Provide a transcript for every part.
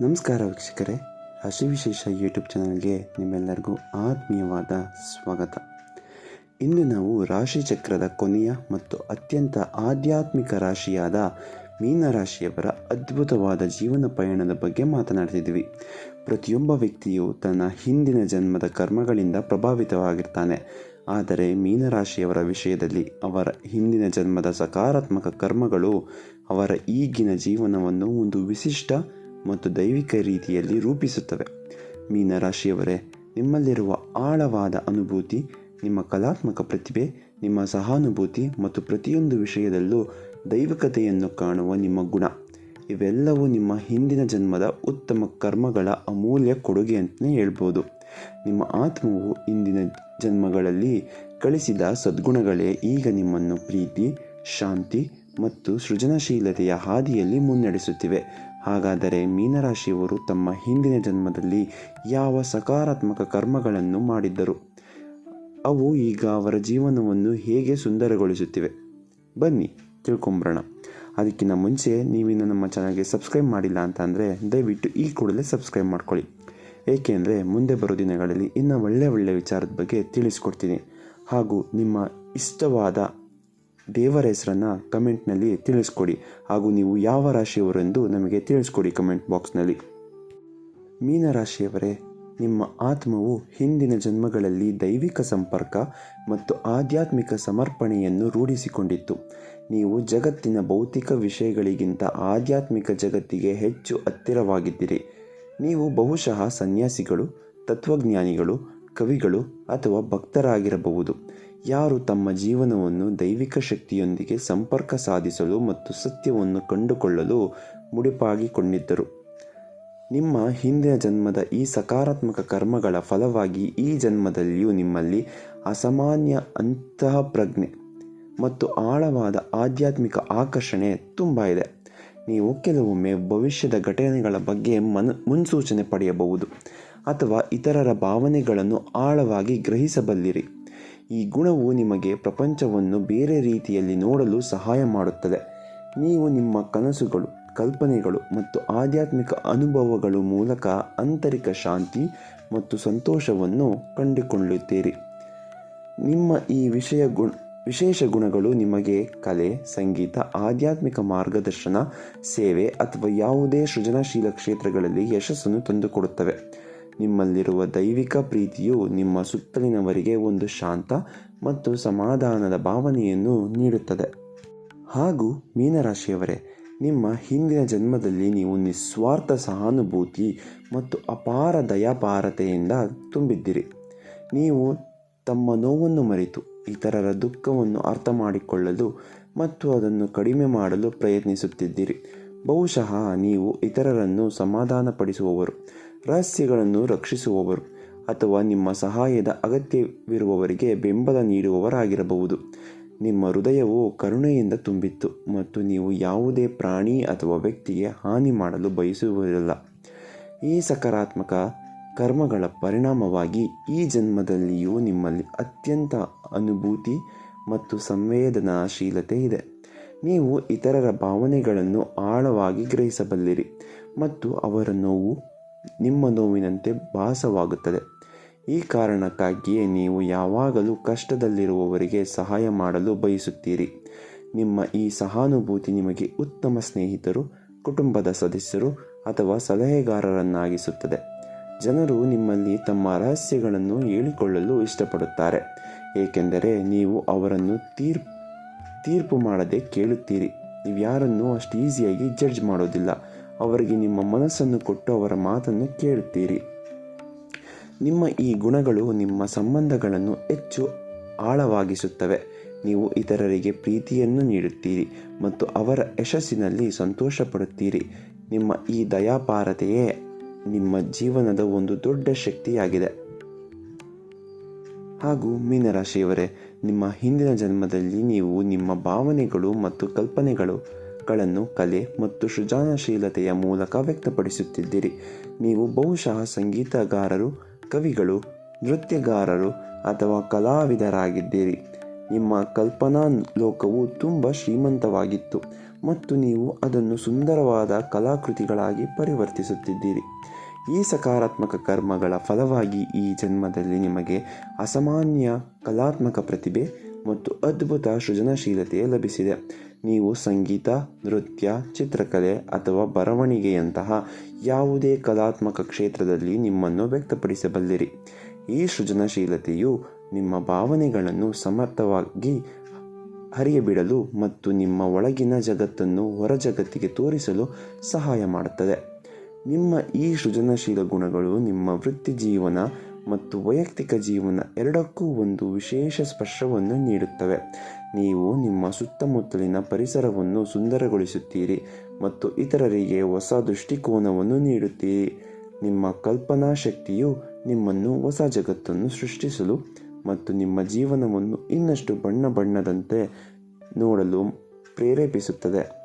ನಮಸ್ಕಾರ ವೀಕ್ಷಕರೇ. ರಾಶಿ ವಿಶೇಷ ಯೂಟ್ಯೂಬ್ ಚಾನಲ್ಗೆ ನಿಮ್ಮೆಲ್ಲರಿಗೂ ಆತ್ಮೀಯವಾದ ಸ್ವಾಗತ. ಇಂದು ನಾವು ರಾಶಿ ಚಕ್ರದ ಕೊನೆಯ ಮತ್ತು ಅತ್ಯಂತ ಆಧ್ಯಾತ್ಮಿಕ ರಾಶಿಯಾದ ಮೀನರಾಶಿಯವರ ಅದ್ಭುತವಾದ ಜೀವನ ಪಯಣದ ಬಗ್ಗೆ ಮಾತನಾಡ್ತಿದ್ವಿ ಪ್ರತಿಯೊಬ್ಬ ವ್ಯಕ್ತಿಯು ತನ್ನ ಹಿಂದಿನ ಜನ್ಮದ ಕರ್ಮಗಳಿಂದ ಪ್ರಭಾವಿತವಾಗಿರ್ತಾನೆ. ಆದರೆ ಮೀನರಾಶಿಯವರ ವಿಷಯದಲ್ಲಿ ಅವರ ಹಿಂದಿನ ಜನ್ಮದ ಸಕಾರಾತ್ಮಕ ಕರ್ಮಗಳು ಅವರ ಈಗಿನ ಜೀವನವನ್ನು ಒಂದು ವಿಶಿಷ್ಟ ಮತ್ತು ದೈವಿಕ ರೀತಿಯಲ್ಲಿ ರೂಪಿಸುತ್ತವೆ. ಮೀನರಾಶಿಯವರೇ, ನಿಮ್ಮಲ್ಲಿರುವ ಆಳವಾದ ಅನುಭೂತಿ, ನಿಮ್ಮ ಕಲಾತ್ಮಕ ಪ್ರತಿಭೆ, ನಿಮ್ಮ ಸಹಾನುಭೂತಿ ಮತ್ತು ಪ್ರತಿಯೊಂದು ವಿಷಯದಲ್ಲೂ ದೈವಿಕತೆಯನ್ನು ಕಾಣುವ ನಿಮ್ಮ ಗುಣ. ಇವೆಲ್ಲವೂ ನಿಮ್ಮ ಹಿಂದಿನ ಜನ್ಮದ ಉತ್ತಮ ಕರ್ಮಗಳ ಅಮೂಲ್ಯ ಕೊಡುಗೆ ಅಂತಲೇ ಹೇಳ್ಬೋದು. ನಿಮ್ಮ ಆತ್ಮವು ಇಂದಿನ ಜನ್ಮಗಳಲ್ಲಿ ಕಳಿಸಿದ ಸದ್ಗುಣಗಳೇ ಈಗ ನಿಮ್ಮನ್ನು ಪ್ರೀತಿ, ಶಾಂತಿ ಮತ್ತು ಸೃಜನಶೀಲತೆಯ ಹಾದಿಯಲ್ಲಿ ಮುನ್ನಡೆಸುತ್ತಿವೆ. ಹಾಗಾದರೆ ಮೀನರಾಶಿಯವರು ತಮ್ಮ ಹಿಂದಿನ ಜನ್ಮದಲ್ಲಿ ಯಾವ ಸಕಾರಾತ್ಮಕ ಕರ್ಮಗಳನ್ನು ಮಾಡಿದ್ದರು? ಅವು ಈಗ ಅವರ ಜೀವನವನ್ನು ಹೇಗೆ ಸುಂದರಗೊಳಿಸುತ್ತಿವೆ? ಬನ್ನಿ, ತಿಳ್ಕೊಂಬರೋಣ. ಅದಕ್ಕಿಂತ ಮುಂಚೆ ನೀವಿನ್ನು ನಮ್ಮ ಚಾನಲ್ಗೆ ಸಬ್ಸ್ಕ್ರೈಬ್ ಮಾಡಿಲ್ಲ ಅಂತ ಅಂದರೆ ದಯವಿಟ್ಟು ಈ ಕೂಡಲೇ ಸಬ್ಸ್ಕ್ರೈಬ್ ಮಾಡ್ಕೊಳ್ಳಿ. ಏಕೆಂದರೆ ಮುಂದೆ ಬರೋ ದಿನಗಳಲ್ಲಿ ಇನ್ನೂ ಒಳ್ಳೆ ಒಳ್ಳೆ ವಿಚಾರದ ಬಗ್ಗೆ ತಿಳಿಸ್ಕೊಡ್ತೀನಿ. ಹಾಗೂ ನಿಮ್ಮ ಇಷ್ಟವಾದ ದೇವರ ಹೆಸರನ್ನು ಕಮೆಂಟ್ನಲ್ಲಿ ತಿಳಿಸ್ಕೊಡಿ ಹಾಗೂ ನೀವು ಯಾವ ರಾಶಿಯವರೆಂದು ನಮಗೆ ತಿಳಿಸ್ಕೊಡಿ ಕಮೆಂಟ್ ಬಾಕ್ಸ್ನಲ್ಲಿ ಮೀನರಾಶಿಯವರೇ ನಿಮ್ಮ ಆತ್ಮವು ಹಿಂದಿನ ಜನ್ಮಗಳಲ್ಲಿ ದೈವಿಕ ಸಂಪರ್ಕ ಮತ್ತು ಆಧ್ಯಾತ್ಮಿಕ ಸಮರ್ಪಣೆಯನ್ನು ರೂಢಿಸಿಕೊಂಡಿತ್ತು. ನೀವು ಜಗತ್ತಿನ ಭೌತಿಕ ವಿಷಯಗಳಿಗಿಂತ ಆಧ್ಯಾತ್ಮಿಕ ಜಗತ್ತಿಗೆ ಹೆಚ್ಚು ಹತ್ತಿರವಾಗಿದ್ದೀರಿ. ನೀವು ಬಹುಶಃ ಸನ್ಯಾಸಿಗಳು, ತತ್ವಜ್ಞಾನಿಗಳು, ಕವಿಗಳು ಅಥವಾ ಭಕ್ತರಾಗಿರಬಹುದು. ಯಾರು ತಮ್ಮ ಜೀವನವನ್ನು ದೈವಿಕ ಶಕ್ತಿಯೊಂದಿಗೆ ಸಂಪರ್ಕ ಸಾಧಿಸಲು ಮತ್ತು ಸತ್ಯವನ್ನು ಕಂಡುಕೊಳ್ಳಲು ಮುಡಿಪಾಗಿಕೊಂಡಿದ್ದರು. ನಿಮ್ಮ ಹಿಂದಿನ ಜನ್ಮದ ಈ ಸಕಾರಾತ್ಮಕ ಕರ್ಮಗಳ ಫಲವಾಗಿ ಈ ಜನ್ಮದಲ್ಲಿಯೂ ನಿಮ್ಮಲ್ಲಿ ಅಸಾಮಾನ್ಯ ಅಂತಃಪ್ರಜ್ಞೆ ಮತ್ತು ಆಳವಾದ ಆಧ್ಯಾತ್ಮಿಕ ಆಕರ್ಷಣೆ ತುಂಬ ಇದೆ. ನೀವು ಕೆಲವೊಮ್ಮೆ ಭವಿಷ್ಯದ ಘಟನೆಗಳ ಬಗ್ಗೆ ಮನ, ಮುನ್ಸೂಚನೆ ಪಡೆಯಬಹುದು ಅಥವಾ ಇತರರ ಭಾವನೆಗಳನ್ನು ಆಳವಾಗಿ ಗ್ರಹಿಸಬಲ್ಲಿರಿ. ಈ ಗುಣವು ನಿಮಗೆ ಪ್ರಪಂಚವನ್ನು ಬೇರೆ ರೀತಿಯಲ್ಲಿ ನೋಡಲು ಸಹಾಯ ಮಾಡುತ್ತದೆ. ನೀವು ನಿಮ್ಮ ಕನಸುಗಳು, ಕಲ್ಪನೆಗಳು ಮತ್ತು ಆಧ್ಯಾತ್ಮಿಕ ಅನುಭವಗಳು ಮೂಲಕ ಆಂತರಿಕ ಶಾಂತಿ ಮತ್ತು ಸಂತೋಷವನ್ನು ಕಂಡುಕೊಳ್ಳುತ್ತೀರಿ. ನಿಮ್ಮ ಈ ವಿಷಯ ಗುಣ, ವಿಶೇಷ ಗುಣಗಳು ನಿಮಗೆ ಕಲೆ, ಸಂಗೀತ, ಆಧ್ಯಾತ್ಮಿಕ ಮಾರ್ಗದರ್ಶನ, ಸೇವೆ ಅಥವಾ ಯಾವುದೇ ಸೃಜನಶೀಲ ಕ್ಷೇತ್ರಗಳಲ್ಲಿ ಯಶಸ್ಸನ್ನು ತಂದುಕೊಡುತ್ತವೆ. ನಿಮ್ಮಲ್ಲಿರುವ ದೈವಿಕ ಪ್ರೀತಿಯು ನಿಮ್ಮ ಸುತ್ತಲಿನವರಿಗೆ ಒಂದು ಶಾಂತ ಮತ್ತು ಸಮಾಧಾನದ ಭಾವನೆಯನ್ನು ನೀಡುತ್ತದೆ. ಹಾಗೂ ಮೀನರಾಶಿಯವರೇ, ನಿಮ್ಮ ಹಿಂದಿನ ಜನ್ಮದಲ್ಲಿ ನೀವು ನಿಸ್ವಾರ್ಥ ಸಹಾನುಭೂತಿ ಮತ್ತು ಅಪಾರ ದಯಾಪಾರತೆಯಿಂದ ತುಂಬಿದ್ದಿರಿ. ನೀವು ತಮ್ಮ ನೋವನ್ನು ಮರೆತು ಇತರರ ದುಃಖವನ್ನು ಅರ್ಥ ಮಾಡಿಕೊಳ್ಳಲು ಮತ್ತು ಅದನ್ನು ಕಡಿಮೆ ಮಾಡಲು ಪ್ರಯತ್ನಿಸುತ್ತಿದ್ದೀರಿ. ಬಹುಶಃ ನೀವು ಇತರರನ್ನು ಸಮಾಧಾನಪಡಿಸುವವರು. ರಹಸ್ಯಗಳನ್ನು ರಕ್ಷಿಸುವವರು ಅಥವಾ ನಿಮ್ಮ ಸಹಾಯದ ಅಗತ್ಯವಿರುವವರಿಗೆ ಬೆಂಬಲ ನೀಡುವವರಾಗಿರಬಹುದು. ನಿಮ್ಮ ಹೃದಯವು ಕರುಣೆಯಿಂದ ತುಂಬಿತ್ತು ಮತ್ತು ನೀವು ಯಾವುದೇ ಪ್ರಾಣಿ ಅಥವಾ ವ್ಯಕ್ತಿಗೆ ಹಾನಿ ಮಾಡಲು ಬಯಸುವುದಿಲ್ಲ. ಈ ಸಕಾರಾತ್ಮಕ ಕರ್ಮಗಳ ಪರಿಣಾಮವಾಗಿ ಈ ಜನ್ಮದಲ್ಲಿಯೂ ನಿಮ್ಮಲ್ಲಿ ಅತ್ಯಂತ ಅನುಭೂತಿ ಮತ್ತು ಸಂವೇದನಾಶೀಲತೆ ಇದೆ. ನೀವು ಇತರರ ಭಾವನೆಗಳನ್ನು ಆಳವಾಗಿ ಗ್ರಹಿಸಬಲ್ಲಿರಿ ಮತ್ತು ಅವರ ನೋವು ನಿಮ್ಮ ನೋವಿನಂತೆ ಭಾಸವಾಗುತ್ತದೆ. ಈ ಕಾರಣಕ್ಕಾಗಿಯೇ ನೀವು ಯಾವಾಗಲೂ ಕಷ್ಟದಲ್ಲಿರುವವರಿಗೆ ಸಹಾಯ ಮಾಡಲು ಬಯಸುತ್ತೀರಿ. ನಿಮ್ಮ ಈ ಸಹಾನುಭೂತಿ ನಿಮಗೆ ಉತ್ತಮ ಸ್ನೇಹಿತರು, ಕುಟುಂಬದ ಸದಸ್ಯರು ಅಥವಾ ಸಲಹೆಗಾರರನ್ನಾಗಿಸುತ್ತದೆ. ಜನರು ನಿಮ್ಮಲ್ಲಿ ತಮ್ಮ ರಹಸ್ಯಗಳನ್ನು ಹೇಳಿಕೊಳ್ಳಲು ಇಷ್ಟಪಡುತ್ತಾರೆ. ಏಕೆಂದರೆ ನೀವು ಅವರನ್ನು ತೀರ್ಪು ತೀರ್ಪು ಮಾಡದೆ ಕೇಳುತ್ತೀರಿ. ನೀವು ಯಾರನ್ನು ಅಷ್ಟು ಈಸಿಯಾಗಿ ಜಡ್ಜ್ ಮಾಡೋದಿಲ್ಲ. ಅವರಿಗೆ ನಿಮ್ಮ ಮನಸ್ಸನ್ನು ಕೊಟ್ಟು ಅವರ ಮಾತನ್ನು ಕೇಳುತ್ತೀರಿ. ನಿಮ್ಮ ಈ ಗುಣಗಳು ನಿಮ್ಮ ಸಂಬಂಧಗಳನ್ನು ಹೆಚ್ಚು ಆಳವಾಗಿಸುತ್ತವೆ. ನೀವು ಇತರರಿಗೆ ಪ್ರೀತಿಯನ್ನು ನೀಡುತ್ತೀರಿ ಮತ್ತು ಅವರ ಯಶಸ್ಸಿನಲ್ಲಿ ಸಂತೋಷಪಡುತ್ತೀರಿ. ನಿಮ್ಮ ಈ ದಯಾಪಾರತೆಯೇ ನಿಮ್ಮ ಜೀವನದ ಒಂದು ದೊಡ್ಡ ಶಕ್ತಿಯಾಗಿದೆ. ಹಾಗೂ ಮೀನರಾಶಿಯವರೇ, ನಿಮ್ಮ ಹಿಂದಿನ ಜನ್ಮದಲ್ಲಿ ನೀವು ನಿಮ್ಮ ಭಾವನೆಗಳು ಮತ್ತು ಕಲ್ಪನೆಗಳು ಗಳನ್ನು ಕಲೆ ಮತ್ತು ಸೃಜನಶೀಲತೆಯ ಮೂಲಕ ವ್ಯಕ್ತಪಡಿಸುತ್ತಿದ್ದೀರಿ. ನೀವು ಬಹುಶಃ ಸಂಗೀತಗಾರರು, ಕವಿಗಳು, ನೃತ್ಯಗಾರರು ಅಥವಾ ಕಲಾವಿದರಾಗಿದ್ದೀರಿ. ನಿಮ್ಮ ಕಲ್ಪನಾ ಲೋಕವು ತುಂಬ ಶ್ರೀಮಂತವಾಗಿತ್ತು ಮತ್ತು ನೀವು ಅದನ್ನು ಸುಂದರವಾದ ಕಲಾಕೃತಿಗಳಾಗಿ ಪರಿವರ್ತಿಸುತ್ತಿದ್ದೀರಿ. ಈ ಸಕಾರಾತ್ಮಕ ಕರ್ಮಗಳ ಫಲವಾಗಿ ಈ ಜನ್ಮದಲ್ಲಿ ನಿಮಗೆ ಅಸಾಮಾನ್ಯ ಕಲಾತ್ಮಕ ಪ್ರತಿಭೆ ಮತ್ತು ಅದ್ಭುತ ಸೃಜನಶೀಲತೆ ಲಭಿಸಿದೆ. ನೀವು ಸಂಗೀತ, ನೃತ್ಯ, ಚಿತ್ರಕಲೆ ಅಥವಾ ಬರವಣಿಗೆಯಂತಹ ಯಾವುದೇ ಕಲಾತ್ಮಕ ಕ್ಷೇತ್ರದಲ್ಲಿ ನಿಮ್ಮನ್ನು ವ್ಯಕ್ತಪಡಿಸಬಲ್ಲಿರಿ. ಈ ಸೃಜನಶೀಲತೆಯು ನಿಮ್ಮ ಭಾವನೆಗಳನ್ನು ಸಮರ್ಥವಾಗಿ ಹರಿಯಬಿಡಲು ಮತ್ತು ನಿಮ್ಮ ಒಳಗಿನ ಜಗತ್ತನ್ನು ಹೊರ ಜಗತ್ತಿಗೆ ತೋರಿಸಲು ಸಹಾಯ ಮಾಡುತ್ತದೆ. ನಿಮ್ಮ ಈ ಸೃಜನಶೀಲ ಗುಣಗಳು ನಿಮ್ಮ ವೃತ್ತಿ ಜೀವನ ಮತ್ತು ವೈಯಕ್ತಿಕ ಜೀವನ ಎರಡಕ್ಕೂ ಒಂದು ವಿಶೇಷ ಸ್ಪರ್ಶವನ್ನು ನೀಡುತ್ತವೆ. ನೀವು ನಿಮ್ಮ ಸುತ್ತಮುತ್ತಲಿನ ಪರಿಸರವನ್ನು ಸುಂದರಗೊಳಿಸುತ್ತೀರಿ ಮತ್ತು ಇತರರಿಗೆ ಹೊಸ ದೃಷ್ಟಿಕೋನವನ್ನು ನೀಡುತ್ತೀರಿ. ನಿಮ್ಮ ಕಲ್ಪನಾ ಶಕ್ತಿಯು ನಿಮ್ಮನ್ನು ಹೊಸ ಜಗತ್ತನ್ನು ಸೃಷ್ಟಿಸಲು ಮತ್ತು ನಿಮ್ಮ ಜೀವನವನ್ನು ಇನ್ನಷ್ಟು ಬಣ್ಣ ಬಣ್ಣದಂತೆ ನೋಡಲು ಪ್ರೇರೇಪಿಸುತ್ತದೆ.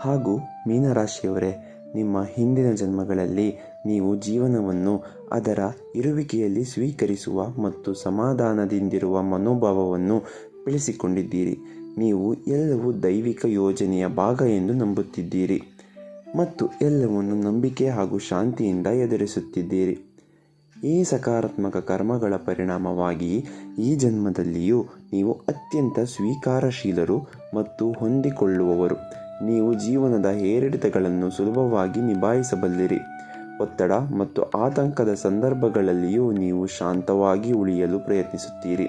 ಹಾಗೂ ಮೀನರಾಶಿಯವರೇ, ನಿಮ್ಮ ಹಿಂದಿನ ಜನ್ಮಗಳಲ್ಲಿ ನೀವು ಜೀವನವನ್ನು ಅದರ ಇರುವಿಕೆಯಲ್ಲಿ ಸ್ವೀಕರಿಸುವ ಮತ್ತು ಸಮಾಧಾನದಿಂದಿರುವ ಮನೋಭಾವವನ್ನು ಬೆಳೆಸಿಕೊಂಡಿದ್ದೀರಿ ನೀವು ಎಲ್ಲವೂ ದೈವಿಕ ಯೋಜನೆಯ ಭಾಗ ಎಂದು ನಂಬುತ್ತಿದ್ದೀರಿ ಮತ್ತು ಎಲ್ಲವನ್ನು ನಂಬಿಕೆ ಹಾಗೂ ಶಾಂತಿಯಿಂದ ಎದುರಿಸುತ್ತಿದ್ದೀರಿ. ಈ ಸಕಾರಾತ್ಮಕ ಕರ್ಮಗಳ ಪರಿಣಾಮವಾಗಿ ಈ ಜನ್ಮದಲ್ಲಿಯೂ ನೀವು ಅತ್ಯಂತ ಸ್ವೀಕಾರಶೀಲರು ಮತ್ತು ಹೊಂದಿಕೊಳ್ಳುವವರು. ನೀವು ಜೀವನದ ಏರಿಳಿತಗಳನ್ನು ಸುಲಭವಾಗಿ ನಿಭಾಯಿಸಬಲ್ಲಿರಿ. ಒತ್ತಡ ಮತ್ತು ಆತಂಕದ ಸಂದರ್ಭಗಳಲ್ಲಿಯೂ ನೀವು ಶಾಂತವಾಗಿ ಉಳಿಯಲು ಪ್ರಯತ್ನಿಸುತ್ತೀರಿ.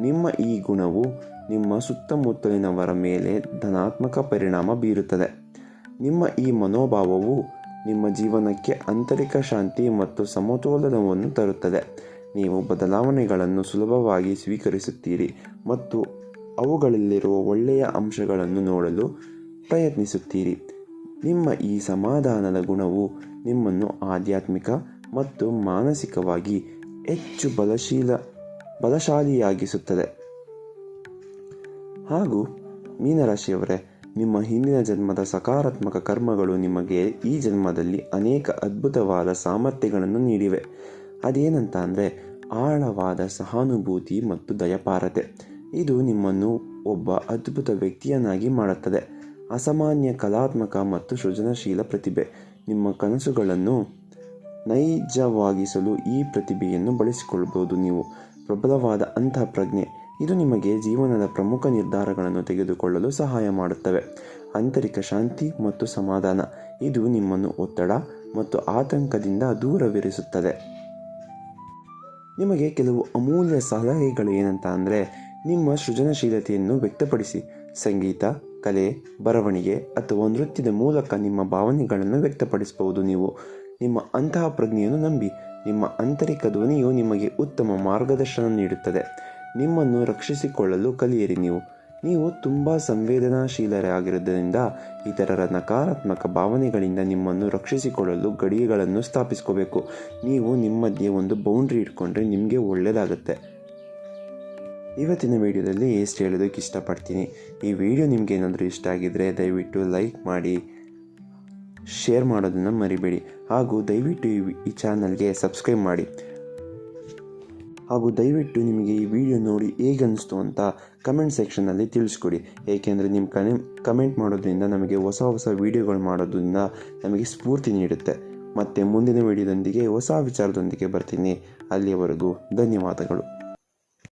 ನಿಮ್ಮ ಈ ಗುಣವು ನಿಮ್ಮ ಸುತ್ತಮುತ್ತಲಿನವರ ಮೇಲೆ ಧನಾತ್ಮಕ ಪರಿಣಾಮ ಬೀರುತ್ತದೆ. ನಿಮ್ಮ ಈ ಮನೋಭಾವವು ನಿಮ್ಮ ಜೀವನಕ್ಕೆ ಆಂತರಿಕ ಶಾಂತಿ ಮತ್ತು ಸಮತೋಲನವನ್ನು ತರುತ್ತದೆ. ನೀವು ಬದಲಾವಣೆಗಳನ್ನು ಸುಲಭವಾಗಿ ಸ್ವೀಕರಿಸುತ್ತೀರಿ ಮತ್ತು ಅವುಗಳಲ್ಲಿರುವ ಒಳ್ಳೆಯ ಅಂಶಗಳನ್ನು ನೋಡಲು ಪ್ರಯತ್ನಿಸುತ್ತೀರಿ. ನಿಮ್ಮ ಈ ಸಮಾಧಾನದ ಗುಣವು ನಿಮ್ಮನ್ನು ಆಧ್ಯಾತ್ಮಿಕ ಮತ್ತು ಮಾನಸಿಕವಾಗಿ ಹೆಚ್ಚು ಬಲಶೀಲ ಬಲಶಾಲಿಯಾಗಿಸುತ್ತದೆ. ಹಾಗೂ ಮೀನರಾಶಿಯವರೇ, ನಿಮ್ಮ ಹಿಂದಿನ ಜನ್ಮದ ಸಕಾರಾತ್ಮಕ ಕರ್ಮಗಳು ನಿಮಗೆ ಈ ಜನ್ಮದಲ್ಲಿ ಅನೇಕ ಅದ್ಭುತವಾದ ಸಾಮರ್ಥ್ಯಗಳನ್ನು ನೀಡಿವೆ. ಅದೇನಂತ ಅಂದರೆ ಆಳವಾದ ಸಹಾನುಭೂತಿ ಮತ್ತು ದಯಪಾರತೆ. ಇದು ನಿಮ್ಮನ್ನು ಒಬ್ಬ ಅದ್ಭುತ ವ್ಯಕ್ತಿಯನ್ನಾಗಿ ಮಾಡುತ್ತದೆ. ಅಸಾಮಾನ್ಯ ಕಲಾತ್ಮಕ ಮತ್ತು ಸೃಜನಶೀಲ ಪ್ರತಿಭೆ. ನಿಮ್ಮ ಕನಸುಗಳನ್ನು ನೈಜವಾಗಿಸಲು ಈ ಪ್ರತಿಭೆಯನ್ನು ಬಳಸಿಕೊಳ್ಬೋದು ನೀವು. ಪ್ರಬಲವಾದ ಅಂತಃಪ್ರಜ್ಞೆ ಇದು ನಿಮಗೆ ಜೀವನದ ಪ್ರಮುಖ ನಿರ್ಧಾರಗಳನ್ನು ತೆಗೆದುಕೊಳ್ಳಲು ಸಹಾಯ ಮಾಡುತ್ತವೆ. ಆಂತರಿಕ ಶಾಂತಿ ಮತ್ತು ಸಮಾಧಾನ. ಇದು ನಿಮ್ಮನ್ನು ಒತ್ತಡ ಮತ್ತು ಆತಂಕದಿಂದ ದೂರವಿರಿಸುತ್ತದೆ. ನಿಮಗೆ ಕೆಲವು ಅಮೂಲ್ಯ ಸಲಹೆಗಳು ಏನಂತ ಅಂದರೆ ನಿಮ್ಮ ಸೃಜನಶೀಲತೆಯನ್ನು ವ್ಯಕ್ತಪಡಿಸಿ. ಸಂಗೀತ, ಕಲೆ, ಬರವಣಿಗೆ ಅಥವಾ ನೃತ್ಯದ ಮೂಲಕ ನಿಮ್ಮ ಭಾವನೆಗಳನ್ನು ವ್ಯಕ್ತಪಡಿಸಬಹುದು ನೀವು. ನಿಮ್ಮ ಅಂತಹ ಪ್ರಜ್ಞೆಯನ್ನು ನಂಬಿ. ನಿಮ್ಮ ಆಂತರಿಕ ಧ್ವನಿಯು ನಿಮಗೆ ಉತ್ತಮ ಮಾರ್ಗದರ್ಶನ ನೀಡುತ್ತದೆ. ನಿಮ್ಮನ್ನು ರಕ್ಷಿಸಿಕೊಳ್ಳಲು ಕಲಿಯಿರಿ ನೀವು. ನೀವು ತುಂಬ ಸಂವೇದನಾಶೀಲರಾಗಿರುವುದರಿಂದ ಇತರರ ನಕಾರಾತ್ಮಕ ಭಾವನೆಗಳಿಂದ ನಿಮ್ಮನ್ನು ರಕ್ಷಿಸಿಕೊಳ್ಳಲು ಗಡಿಗಳನ್ನು ಸ್ಥಾಪಿಸ್ಕೋಬೇಕು. ನೀವು ನಿಮ್ಮದೇ ಒಂದು ಬೌಂಡ್ರಿ ಇಟ್ಕೊಂಡ್ರೆ ನಿಮಗೆ ಒಳ್ಳೆಯದಾಗುತ್ತೆ ಇವತ್ತಿನ ವಿಡಿಯೋದಲ್ಲಿ ಎಷ್ಟು ಹೇಳೋದಕ್ಕೆ ಇಷ್ಟಪಡ್ತೀನಿ? ಈ ವಿಡಿಯೋ ನಿಮಗೆ ಏನಾದರೂ ಇಷ್ಟ ಆಗಿದ್ದರೆ ದಯವಿಟ್ಟು ಲೈಕ್ ಮಾಡಿ ಶೇರ್ ಮಾಡೋದನ್ನು ಮರಿಬೇಡಿ. ಹಾಗೂ ದಯವಿಟ್ಟು ಈ ಚಾನಲ್ಗೆ ಸಬ್ಸ್ಕ್ರೈಬ್ ಮಾಡಿ. ಹಾಗೂ ದಯವಿಟ್ಟು ನಿಮಗೆ ಈ ವಿಡಿಯೋ ನೋಡಿ ಹೇಗನ್ನಿಸ್ತು ಅಂತ ಕಮೆಂಟ್ ಸೆಕ್ಷನಲ್ಲಿ ತಿಳಿಸ್ಕೊಡಿ. ಏಕೆಂದರೆ ನಿಮ್ಮ ಕನೆ ಕಮೆಂಟ್ ಮಾಡೋದ್ರಿಂದ ನಮಗೆ ಹೊಸ ಹೊಸ ವೀಡಿಯೋಗಳು ಮಾಡೋದ್ರಿಂದ ನಮಗೆ ಸ್ಫೂರ್ತಿ ನೀಡುತ್ತೆ. ಮತ್ತು ಮುಂದಿನ ವಿಡಿಯೋದೊಂದಿಗೆ ಹೊಸ ವಿಚಾರದೊಂದಿಗೆ ಬರ್ತೀನಿ. ಅಲ್ಲಿಯವರೆಗೂ ಧನ್ಯವಾದಗಳು.